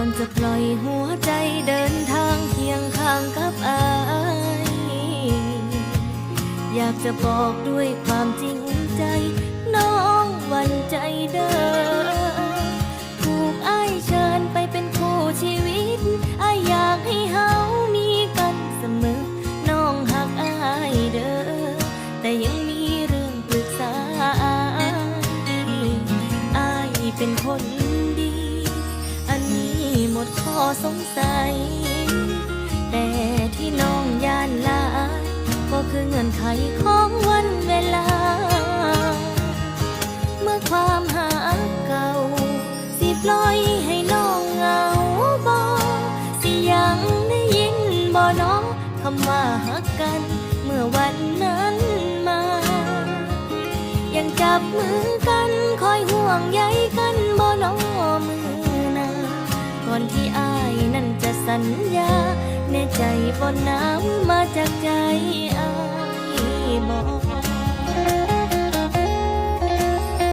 ก่อนจะปล่อยหัวใจเดินทางเคียงข้างกับอาย อยากจะบอกด้วยความจริงใจ น้องวันใจเด้อถูกอายเชิญไปเป็นคู่ชีวิตอายอยากให้เฮามีกันเสมอ น้องหักอายเด้อแต่ยังมีเรื่องปรึกษาอายเป็นคน ข้อสงสัย แต่ที่น้องย่านหลายก็คือเงื่อนไขของวันเวลา เมื่อความหาเก่า สิปล่อยให้น้องเหงาบอสิยังได้ยินบ่น้องคำว่าหักกัน เมื่อวันนั้นมา ยังจับมือกันคอยห่วงใย อนที่อายนั้นจะสัญญา แน่ใจบนน้ำมาจากใจอาย